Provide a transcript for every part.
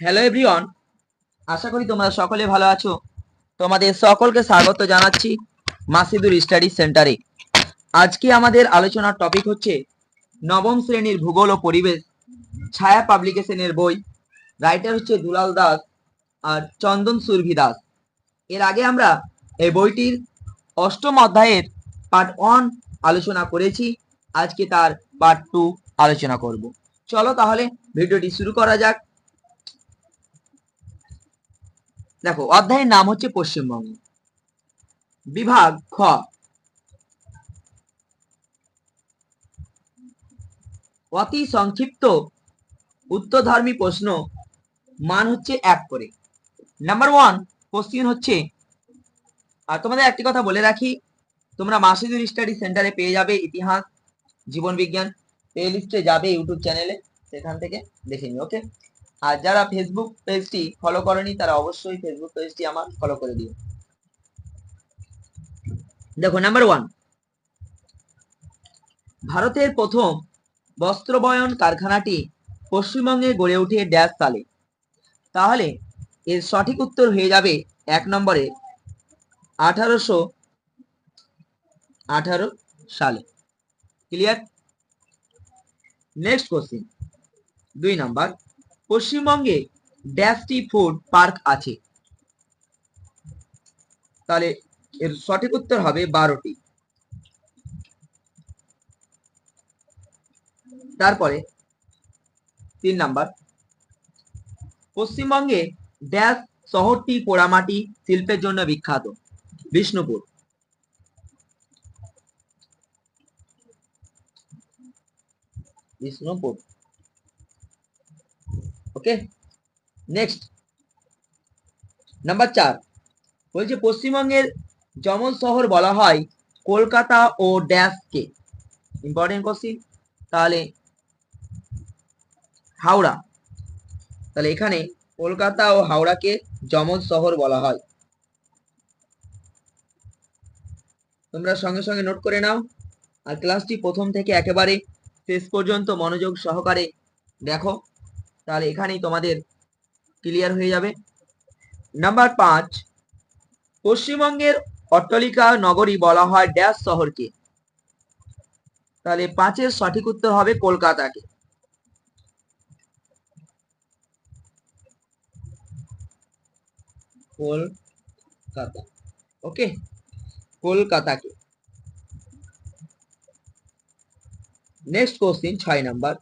Hello everyone আশা করি তোমরা সকলে ভালো আছো। তোমাদের সকলকে স্বাগত জানাচ্ছি মাসিদুর স্টাডি সেন্টারে। আজকে আমাদের আলোচনার টপিক হচ্ছে নবম শ্রেণির ভূগোল ও পরিবেশ, ছায়া পাবলিকেশনের বই রাইটার হচ্ছে দুলাল দাস আর চন্দন সুরভি দাস। এর আগে আমরা এই বইটির অষ্টম অধ্যায়ের পার্ট ওয়ান আলোচনা করেছি। আজকে তার পার্ট টু আলোচনা করব। চলো তাহলে ভিডিওটি শুরু করা যাক। দেখো, অধ্যায়ের নাম হচ্ছে পশ্চিমবঙ্গ। বিভাগ খ। অতি সংক্ষিপ্ত উত্তরধর্মী প্রশ্ন, মান হচ্ছে এক করে। নাম্বার ওয়ান কোশ্চিন হচ্ছে আর তোমাদের একটি কথা বলে রাখি, তোমরা মাসিদুর স্টাডি সেন্টারে পেয়ে যাবে ইতিহাস, জীবন বিজ্ঞান প্লে লিস্টে যাবে ইউটিউব চ্যানেলে সেখান থেকে দেখে নিও ওকে আর যারা ফেসবুক পেজটি ফলো করেনি, তারা অবশ্যই ফেসবুক পেজটি আমার ফলো করে দিও। দেখো নাম্বার ওয়ান ভারতের প্রথম বস্ত্রবয়ন কারখানাটি পশ্চিমবঙ্গে গড়ে ওঠে ড্যাশ সালে। তাহলে এর সঠিক উত্তর হয়ে যাবে এক নম্বরে আঠারোশো আঠারো সালে। ক্লিয়ার নেক্সট কোশ্চিন দুই নাম্বার পশ্চিমবঙ্গে ড্যাশটি ফুড পার্ক আছে। তাহলে এর সঠিক উত্তর হবে বারোটি। তারপরে তিন নাম্বার। পশ্চিমবঙ্গে ড্যাশ শহরটি পোড়ামাটি শিল্পের জন্য বিখ্যাত, Bishnupur. Bishnupur. Okay next number চার. বলছে পশ্চিমবঙ্গের যমজ শহর বলা হয় কলকাতা ও ড্যাশকে। ইম্পর্টেন্ট কোশ্চিন তাহলে হাওড়া। তাহলে এখানে কলকাতা ও হাওড়াকে যমজ শহর বলা হয়। তোমরা সঙ্গে সঙ্গে নোট করে নাও। আর ক্লাসটি প্রথম থেকে একেবারে শেষ পর্যন্ত মনোযোগ সহকারে দেখো। তাহলে এখানেই তোমাদের ক্লিয়ার হয়ে যাবে। নাম্বার পাঁচ, পশ্চিমবঙ্গের অট্টালিকা নগরী বলা হয় ড্যাশ শহরকে। তাহলে পাঁচের সঠিক উত্তর হবে কলকাতাকে। কলকাতা ওকে কলকাতাকে। নেক্সট কোশ্চিন ছয় নাম্বার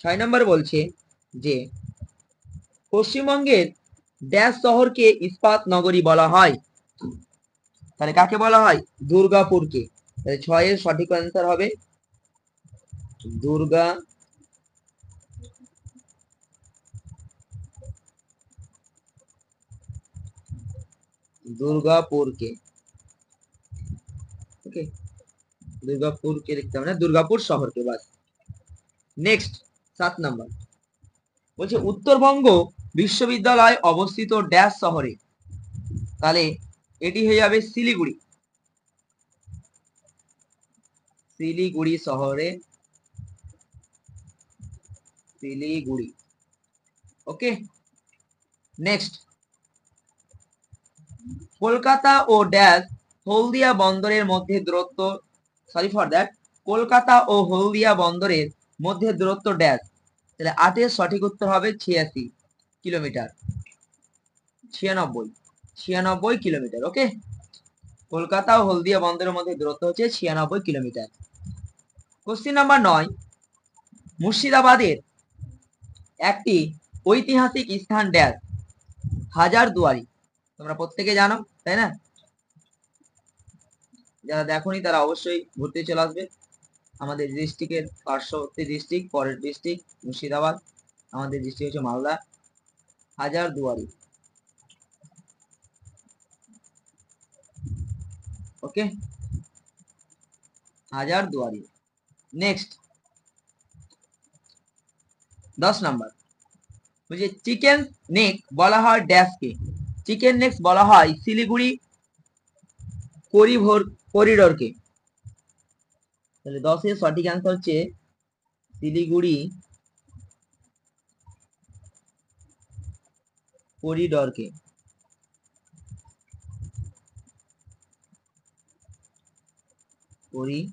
ছয় নাম্বার বলছে যে পশ্চিমবঙ্গের ড্যাশ শহরকে ইস্পাত নগরী বলা হয়। তাহলে কাকে বলা হয়? দুর্গাপুরকে। তাহলে ছয়ের সঠিক অ্যান্সার হবে দুর্গা দুর্গাপুরকে। ওকে দুর্গাপুরকে লিখতে হবে না, দুর্গাপুর শহরকে বাস। নেক্সট সাত নাম্বার। বলছে, উত্তরবঙ্গ বিশ্ববিদ্যালয় অবস্থিত ড্যাশ শহরে। তাহলে এটি হয়ে যাবে শিলিগুড়ি। শিলিগুড়ি শহরে। শিলিগুড়ি। ওকে? নেক্সট। কলকাতা ও ড্যাশ হলদিয়া বন্দরের মধ্যে দূরত্ব সরি ফর দ্যাট কলকাতা ও হলদিয়া বন্দরের মধ্যে দূরত্ব ড্যাশ। তাহলে আটের সঠিক উত্তর হবে ছিয়াশি কিলোমিটার। ছিয়ানব্বই। ছিয়ানব্বই কিলোমিটার ওকে কলকাতা ও হলদিয়া বন্দরের মধ্যে দূরত্ব হচ্ছে ছিয়ানব্বই কিলোমিটার। কোশ্চিন নাম্বার নয়। মুর্শিদাবাদের একটি ঐতিহাসিক স্থান ড্যাশ, হাজার দুয়ারি। তোমরা প্রত্যেকে জানো, তাই না? যারা দেখোনি তারা অবশ্যই ঘুরতে চলে আসবে। আমাদের ডিস্ট্রিক্টের পার্শ্ববর্তী ডিস্ট্রিক্ট পরের ডিস্ট্রিক্ট মুর্শিদাবাদ, আমাদের ডিস্ট্রিক্ট হচ্ছে মালদা, হাজার দুয়ারি। Okay Hazarduari. নেক্সট দশ নাম্বার। বলছে চিকেন নেক বলা হয় ড্যাশকে চিকেন নেক্স বলা হয় শিলিগুড়ি করিভোর, করিডোরকে। তাহলে দশের সঠিক অ্যান্সার হচ্ছে শিলিগুড়ি করিডরকে। করিডর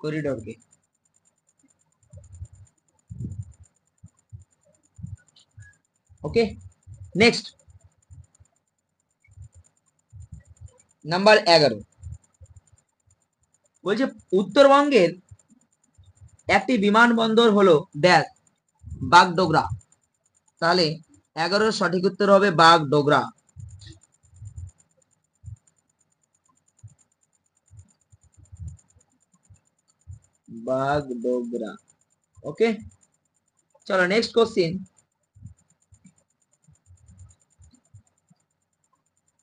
করিডরকে। ওকে নেক্সট নাম্বার এগারো। বলছে উত্তরবঙ্গের একটি বিমানবন্দর হলো ড্যাশ বাগডোগরা। তাহলে এগারোর সঠিক উত্তর হবে বাগডোগরা। বাগডোগরা। ওকে? চলো নেক্সট কোশ্চিন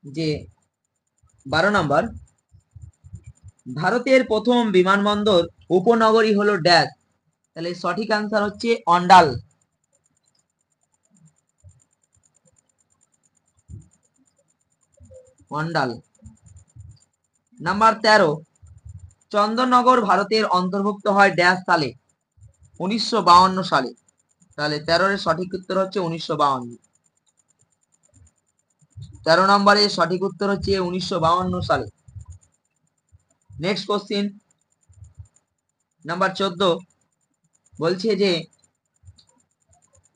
যে বারো নম্বর ভারতের প্রথম বিমানবন্দর উপনগরী হলো ড্যাশ। তাহলে সঠিক আনসার হচ্ছে অন্ডাল। অন্ডাল। নাম্বার তেরো। চন্দননগর ভারতের অন্তর্ভুক্ত হয় ড্যাশ সালে উনিশশো সালে। তাহলে তেরোর সঠিক উত্তর হচ্ছে উনিশশো বাউন্ন। তেরো নম্বরে সঠিক উত্তর হচ্ছে উনিশশো সালে। নেক্সট কোশ্চিন নাম্বার চোদ্দ বলছে যে,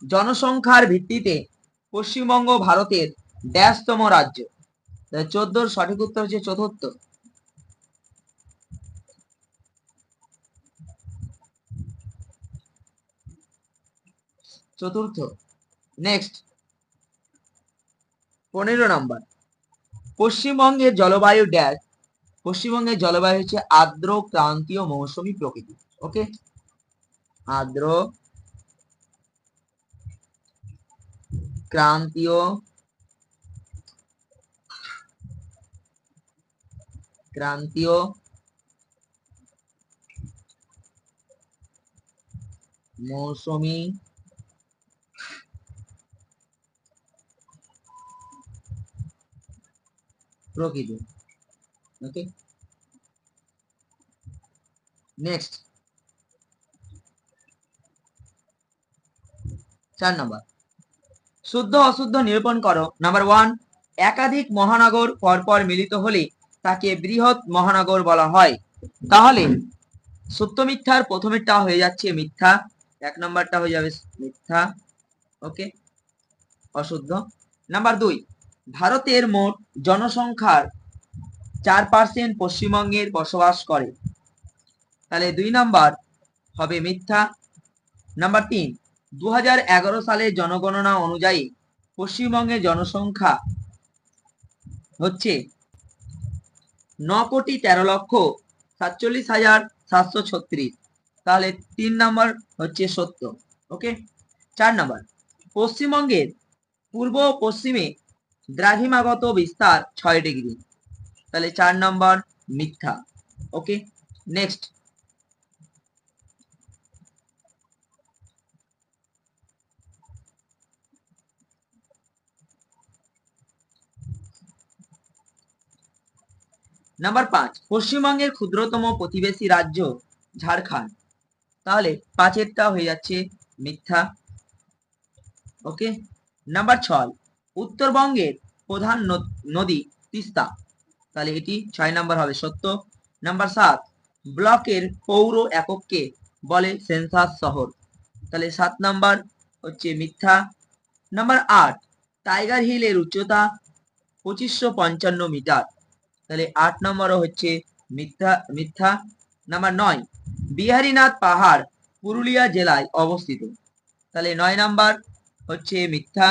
জনসংখ্যার ভিত্তিতে পশ্চিমবঙ্গ ভারতের ড্যাশতম রাজ্য। চোদ্দোর সঠিক উত্তর হচ্ছে চতুর্থ। চতুর্থ। নেক্সট পনেরো নম্বর। পশ্চিমবঙ্গের জলবায়ু ড্যাশ পশ্চিমবঙ্গের জলবায়ু হচ্ছে আর্দ্র ক্রান্তীয় মৌসুমী প্রকৃতি ওকে আর্দ্র ক্রান্তীয় ক্রান্তীয় মৌসুমী প্রকৃতি। ওকে নেক্সট চার নম্বর শুদ্ধ অশুদ্ধ নিরূপণ করো। নাম্বার ওয়ান একাধিক মহানগর পরপর মিলিত হলে তাকে বৃহৎ মহানগর বলা হয়। তাহলে সত্য মিথ্যার প্রথমেরটা হয়ে যাচ্ছে মিথ্যা। এক নম্বরটা হয়ে যাবে মিথ্যা। ওকে অশুদ্ধ। নাম্বার দুই, ভারতের মোট জনসংখ্যার চার পার্সেন্ট পশ্চিমবঙ্গের বসবাস করে। তাহলে দুই নাম্বার হবে মিথ্যা। নাম্বার তিন দু সালের জনগণনা অনুযায়ী পশ্চিমবঙ্গের জনসংখ্যা হচ্ছে ন কোটি তেরো লক্ষ সাতচল্লিশ হাজার সাতশো ছত্রিশ। তাহলে তিন নাম্বার হচ্ছে সত্য, ওকে? চার নাম্বার, পশ্চিমবঙ্গের পূর্ব পশ্চিমে দ্রাঘিমাগত বিস্তার ছয় ডিগ্রি। তাহলে চার নম্বর মিথ্যা ওকে নেক্সট নাম্বার পাঁচ, পশ্চিমবঙ্গের ক্ষুদ্রতম প্রতিবেশী রাজ্য ঝাড়খণ্ড। তাহলে পাঁচেরটা হয়ে যাচ্ছে মিথ্যা ওকে নাম্বার ছয়, উত্তরবঙ্গের প্রধান নদী তিস্তা। তাহলে এটি ছয় নাম্বার হবে, সত্য। নাম্বার সাত, ব্লকের পৌর একককে বলে সেন্সাস শহর। তাহলে সাত নাম্বার হচ্ছে মিথ্যা। নাম্বার আট, টাইগার হিলের উচ্চতা পঁচিশশো পঞ্চান্ন মিটার। তাহলে আট নম্বরও হচ্ছে মিথ্যা মিথ্যা। নাম্বার নয়, বিহারীনাথ পাহাড় পুরুলিয়া জেলায় অবস্থিত। তাহলে নয় নাম্বার হচ্ছে মিথ্যা।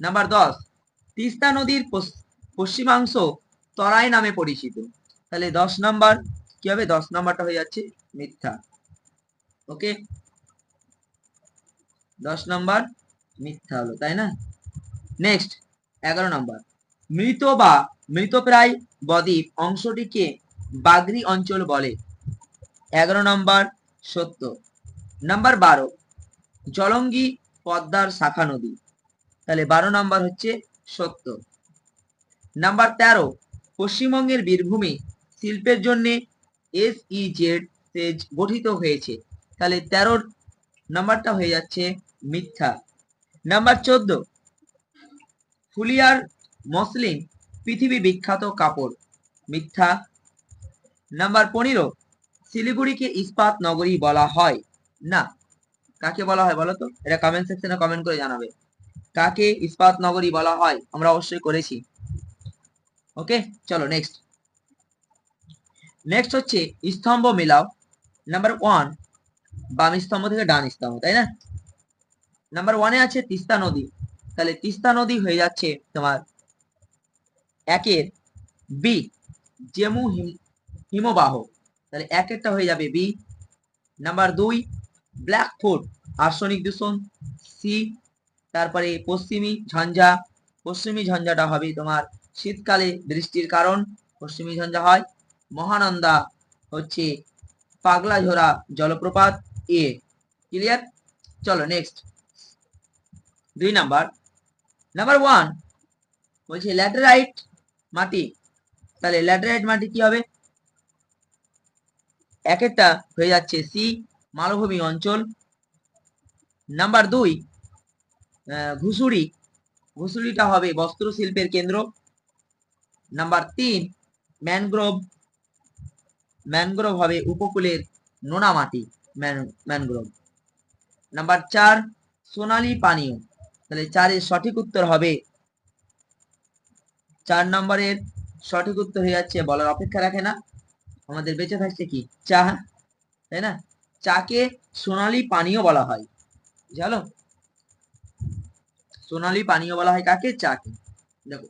নাম্বার দশ, তিস্তা নদীর পশ্চিমাংশ তরাই নামে পরিচিত। তাহলে দশ নাম্বার, কি হবে? দশ নাম্বারটা হয়ে যাচ্ছে মিথ্যা। ওকে? দশ নাম্বার মিথ্যা হলো, তাই না? নেক্সট এগারো নাম্বার। মৃত বা মৃতপ্রায় বদ্বীপ অংশটিকে বাগরি অঞ্চল বলে। এগারো নাম্বার সত্য। নাম্বার বারো, জলঙ্গি পদ্মার শাখা নদী। তাহলে বারো নাম্বার হচ্ছে সত্য। নাম্বার তেরো পশ্চিমবঙ্গের বীরভূমে শিল্পের জন্য এস ই জেড গঠিত হয়েছে। তাহলে তেরোর নাম্বারটা হয়ে যাচ্ছে মিথ্যা। নাম্বার চোদ্দ, ফুলিয়ার মসলিন পৃথিবী বিখ্যাত কাপড়, মিথ্যা। নাম্বার পনেরো, শিলিগুড়িকে ইস্পাত নগরী বলা হয়। না, কাকে বলা হয় বলো তো? এটা কমেন্ট সেকশনে কমেন্ট করে জানাবে। কাকে ইস্পাত নগরী বলা হয়? আমরা অবশ্যই করেছি। ওকে চলো নেক্সট নেক্সট হচ্ছে স্তম্ভ মিলাও। নাম্বার ওয়ান বাম স্তম্ভ থেকে ডান স্তম্ভ, তাই না? নাম্বার ওয়ানে আছে তিস্তা নদী। তাহলে তিস্তা নদী হয়ে যাচ্ছে তোমার একের বি জেমু হিম- হিমবাহ। তাহলে একেরটা হয়ে যাবে বি নাম্বার দুই ব্ল্যাক ফুড আর্সনিক দূষণ সি তারপরে পশ্চিমী ঝঞ্ঝা। পশ্চিমী ঝঞ্ঝাটা হবে তোমার শীতকালে বৃষ্টির কারণ পশ্চিমী ঝঞ্ঝা হয়। মহানন্দা হচ্ছে পাগলা ঝোড়া জলপ্রপাত এ। ক্লিয়ার? চলো নেক্সট দুই নাম্বার। নাম্বার ওয়ান বলছে ল্যাটেরাইট মাটি। তাহলে ল্যাটেরাইট মাটি কি হবে? এক একটা হয়ে যাচ্ছে সি মালভূমি অঞ্চল। নাম্বার দুই আহ, ঘুষুরি ঘুষুরিটা হবে বস্ত্র শিল্পের কেন্দ্র। নাম্বার তিন ম্যানগ্রোভ ম্যানগ্রোভ হবে উপকূলের নোনা মাটি ম্যানগ্রোভ নাম্বার চার, সোনালী পানীয়। তাহলে চারের সঠিক উত্তর হবে, চার নম্বরের সঠিক উত্তর হয়ে যাচ্ছে, বলার অপেক্ষা রাখে না। আমাদের বেঁচে থাকছে কি? চা, তাই না? চাকে সোনালী পানীয় বলা হয়। জানো সোনালী পানীয় বলা হয় কাকে? চাকে। দেখো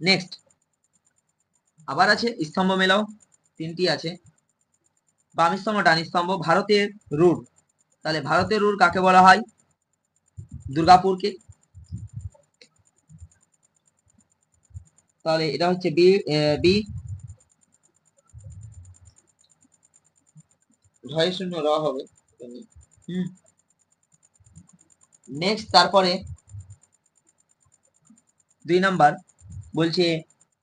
নেক্সট আবার আছে স্তম্ভ মেলাও, তিনটি আছে। বাম স্তম্ভ ডান স্তম্ভ ভারতের রুট তাহলে ভারতের রুট কাকে বলা হয়? দুর্গাপুরকে। তাহলে এটা হচ্ছে বি বি। ঢয় শূন্য র হবে। নেক্সট তারপরে দুই নাম্বার। বলছে,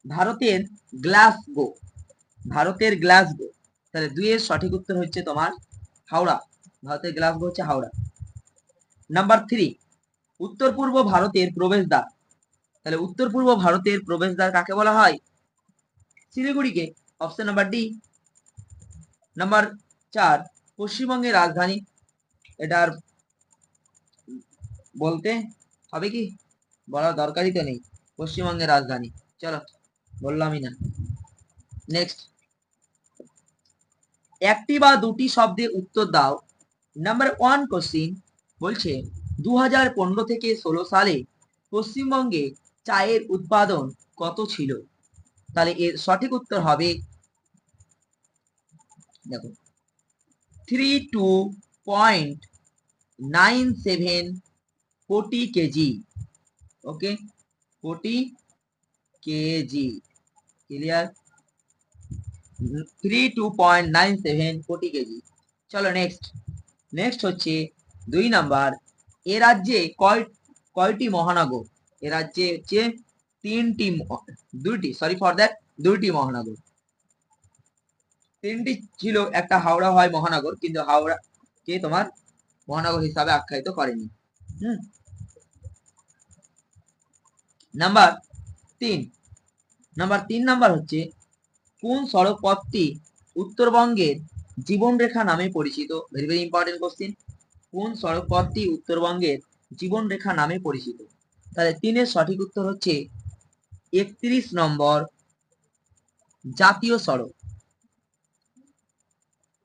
ভারতের গ্লাসগো ভারতের গ্লাসগো। তাহলে দুইয়ের সঠিক উত্তর হচ্ছে তোমার হাওড়া। ভারতের গ্লাসগো হচ্ছে হাওড়া। নাম্বার থ্রি উত্তর পূর্ব ভারতের প্রবেশদ্বার। তাহলে উত্তর পূর্ব ভারতের প্রবেশদ্বার কাকে বলা হয়? শিলিগুড়িকে। অপশন নাম্বার ডি নাম্বার চার, পশ্চিমবঙ্গের রাজধানী। এটার বলতে হবে কি? বলার দরকারই তো নেই। পশ্চিমবঙ্গের রাজধানী। চলো, বললামই না। নেক্সট একটি বা দুটি শব্দে উত্তর দাও। নাম্বার ওয়ান কোশ্চিন বলছে দু হাজার পনেরো থেকে ষোলো সালে পশ্চিমবঙ্গে চায়ের উৎপাদন কত ছিল? তাহলে এর সঠিক উত্তর হবে, দেখো three two point nine seven কোটি কেজি। ওকে কোটি KG. Clear three two point nine seven কোটি কেজি। চলো নেক্সট নেক্সট হচ্ছে দুই নাম্বার এ রাজ্যে কয়, কয়টি মহানগর? এ রাজ্যে হচ্ছে তিনটি দুইটি সরি ফর দ্যাট দুইটি মহানগর। তিনটি ছিল, একটা হাওড়া হয় মহানগর, কিন্তু হাওড়া কে তোমার মহানগর হিসাবে আখ্যায়িত করেনি। হুম? নাম্বার তিন। নাম্বার তিন নাম্বার হচ্ছে, কোন সড়ক পথটি উত্তরবঙ্গের জীবনরেখা নামে পরিচিত? ভেরি ভেরি ইম্পর্টেন্ট কোশ্চিন কোন সড়ক পথটি উত্তরবঙ্গের জীবনরেখা নামে পরিচিত? তাহলে তিনের সঠিক উত্তর হচ্ছে একত্রিশ নম্বর জাতীয় সড়ক।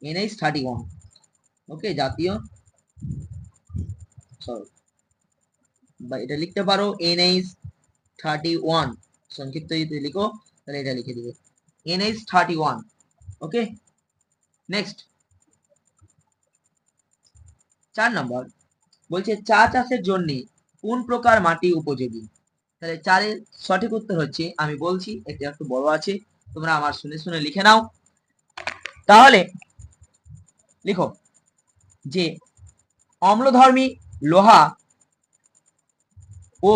এনএইচ থার্টি ওয়ান ওকে জাতীয় সড়ক। বা এটা লিখতে পারো এনএইচ থার্টি ওয়ান সংক্ষিপ্ত যদি লিখো, তাহলে এটা লিখে দিবে। NH thirty one okay next চার নম্বর। বলছে, চা চাষের জন্য কোন প্রকার মাটি উপযোগী? তাহলে চারের সঠিক উত্তর হচ্ছে, আমি বলছি, এটা একটু বড় আছে, তোমরা আমার শুনে শুনে লিখে নাও। তাহলে লিখো যে, অম্লধর্মী লোহা ও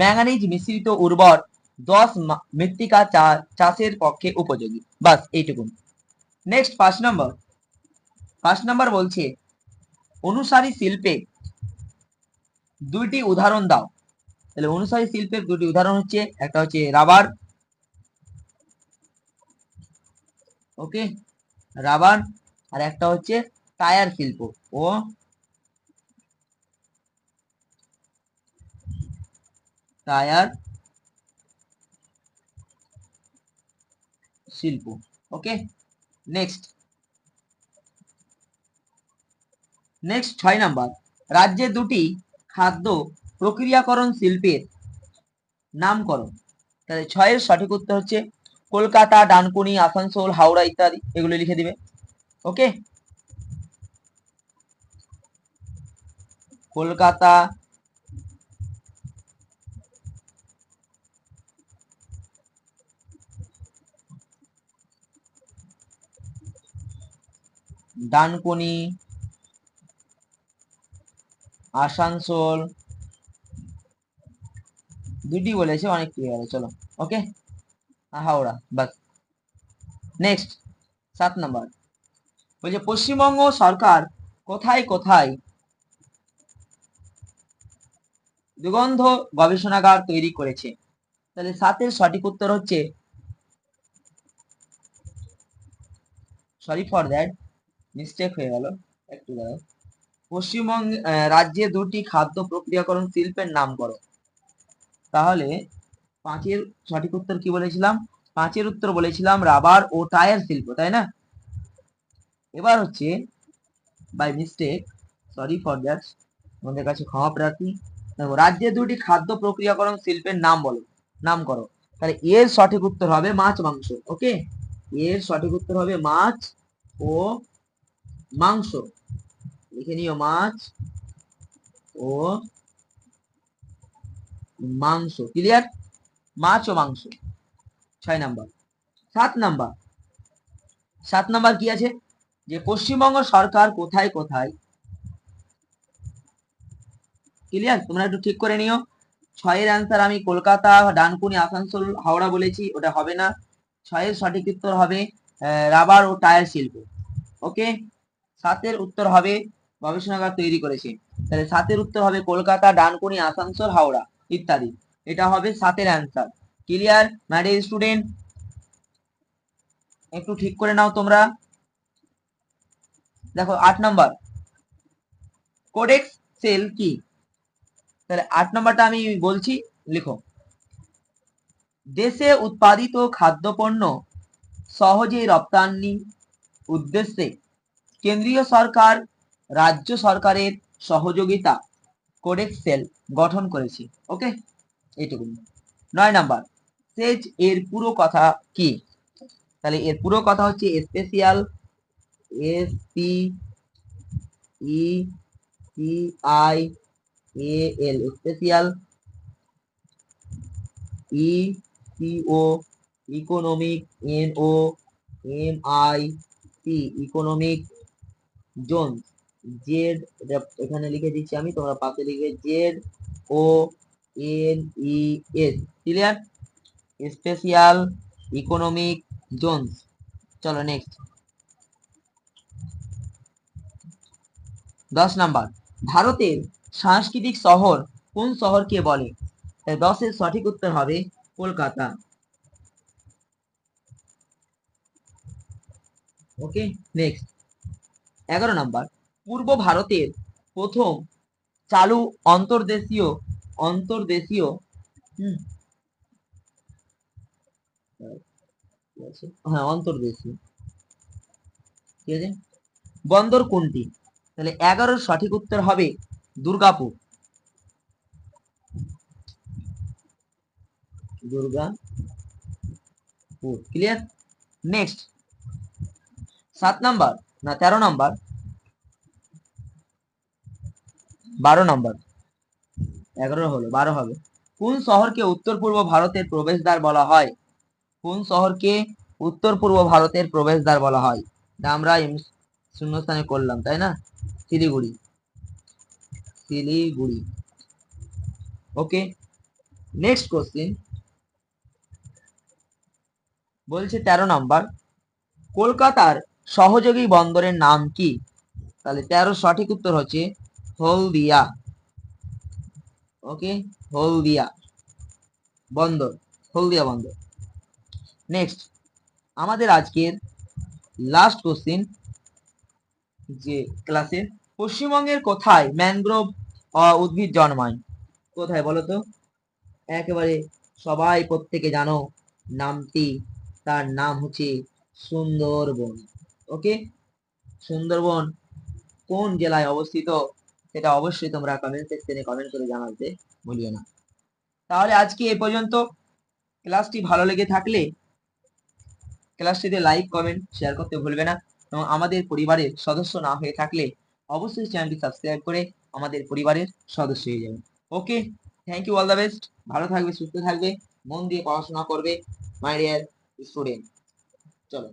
ম্যাঙ্গানিজ মিশ্রিত উর্বর দশ মৃত্তিকা চাষের পক্ষে উপযোগী। বাস এইটুকু নেক্সট পাঁচ নম্বর পাঁচ নম্বর বলছে, অনুসারী শিল্পে দুইটি উদাহরণ দাও। তাহলে অনুসারী শিল্পের দুটি উদাহরণ হচ্ছে, একটা হচ্ছে রাবার। ওকে রাবার। আর একটা হচ্ছে টায়ার শিল্প। ও টায়ার শিল্প, ওকে? নেক্সট নেক্সট ছয় নাম্বার। রাজ্যে দুটি খাদ্য প্রক্রিয়াকরণ শিল্পের নামকরণ। তাহলে ছয়ের সঠিক উত্তর হচ্ছে কলকাতা, ডানকুনি, আসানসোল, হাওড়া ইত্যাদি, এগুলো লিখে দিবে। ওকে? কলকাতা ডানকুনি আসানসোল দুটি বলেছে অনেক ক্লিয়ার চলো ওকে হাওড়া বাস নেক্সট সাত নম্বর বলছে পশ্চিমবঙ্গ সরকার কোথায় কোথায়? দুগন্ধ গবেষণাগার তৈরি করেছে। তাহলে সাতের সঠিক উত্তর হচ্ছে সরি ফর দ্যাট মিস্টেক হয়ে গেল। একটু দাঁড়াও। পশ্চিমবঙ্গ রাজ্যে দুটি খাদ্য প্রক্রিয়াকরণ শিল্পের নাম করো। তাহলে পাঁচের সঠিক উত্তর কি বলেছিলাম? পাঁচের উত্তর বলেছিলাম রাবার ও টায়ার শিল্প, তাই না? এবার হচ্ছে by mistake sorry for that আমাদের কাছে ক্ষমা প্রার্থী। দেখো, রাজ্যে দুটি খাদ্য প্রক্রিয়াকরণ শিল্পের নাম বলো, নাম করো। তাহলে এর সঠিক উত্তর হবে মাছ মাংস ওকে এর সঠিক উত্তর হবে মাছ ও মাংস। লিখে নিও মাছ ও মাংস। ক্লিয়ার মাছ ও মাংস। ছয় নাম্বার। সাত নাম্বার। সাত নাম্বার কি আছে? যে পশ্চিমবঙ্গ সরকার কোথায় কোথায়? ক্লিয়ার তোমরা একটু ঠিক করে নিও। ছয়ের অ্যান্সার আমি কলকাতা, ডানকুনি, আসানসোল, হাওড়া বলেছি, ওটা হবে না। ছয়ের সঠিক উত্তর হবে রাবার ও টায়ার শিল্প। ওকে সাতের উত্তর হবে গবেষণাগার তৈরি করেছে। তাহলে সাতের উত্তর হবে কলকাতা, ডানকুনি, আসানসোল, হাওড়া ইত্যাদি। এটা হবে সাতের অ্যান্সার ক্লিয়ার ম্যাডেল স্টুডেন্ট একটু ঠিক করে নাও তোমরা। দেখো, আট নম্বর কোডেক্স সেল কি? তাহলে আট নম্বরটা আমি বলছি, লিখো। দেশে উৎপাদিত খাদ্যপণ্য সহজেই রপ্তানি উদ্দেশ্যে কেন্দ্রীয় সরকার রাজ্য সরকারের সহযোগিতা কোডেক্স সেল গঠন করেছে ওকে এইটুকু। নয় নাম্বার সেজ এর পুরো কথা কি? তাহলে এর পুরো কথা হচ্ছে special S P E C I A L special E C O economic N O M I C economic zone Z এখানে লিখে দিচ্ছি আমি, তোমরা পাশে লিখে Z O N E S clear special economic zones চলো নেক্সট দশ number. ভারতের সাংস্কৃতিক শহর কোন শহরকে বলে? দশের সঠিক উত্তর হবে কলকাতা। ওকে নেক্সট এগারো নাম্বার। পূর্ব ভারতের প্রথম চালু অন্তর্দেশীয় অন্তর্দেশীয়? হ্যাঁ অন্তর্দেশীয়। ঠিক আছে? বন্দর কোনটি? তাহলে এগারোর সঠিক উত্তর হবে দুর্গাপুর। দুর্গাপুর ক্লিয়ার নেক্সট সাত নাম্বার। না, তেরো নাম্বার। বারো নাম্বার। এগারো হলো, বারো হবে। কোন শহরকে উত্তর পূর্ব ভারতের প্রবেশদ্বার বলা হয়? কোন শহরকে উত্তর পূর্ব ভারতের প্রবেশদ্বার বলা হয়? আমরা শূন্যস্থানে করলাম, তাই না? Siliguri. Siliguri. Okay next question বলছে তেরো নাম্বার, কলকাতার সহযোগী বন্দরের নাম কি? তাহলে তেরো সঠিক উত্তর হচ্ছে হলদিয়া। ওকে হলদিয়া বন্দর হলদিয়া বন্দর। নেক্সট আমাদের আজকের লাস্ট কোশ্চিন যে ক্লাসে পশ্চিমবঙ্গের কোথায় ম্যানগ্রোভ উদ্ভিদ জন্মায়? কোথায় বলো তো? একেবারে সবাই প্রত্যেকে জানো নামটি, তার নাম হচ্ছে সুন্দরবন। ওকে? সুন্দরবন কোন জেলায় অবস্থিত? সেটা অবশ্যই তোমরা কমেন্ট সেকশনে কমেন্ট করে জানাতে ভুলিও না। তাহলে আজকে এ পর্যন্ত। ক্লাসটি ভালো লেগে থাকলে ক্লাসটিতে লাইক কমেন্ট শেয়ার করতে ভুলবে না। এবং আমাদের পরিবারের সদস্য না হয়ে থাকলে অবশ্যই চ্যানেলটি সাবস্ক্রাইব করে আমাদের পরিবারের সদস্য হয়ে যাবেন okay? Thank you all the best ভালো থাকবে, সুস্থ থাকবে, মন দিয়ে পড়াশোনা করবে মাই ডিয়ার স্টুডেন্ট চলো।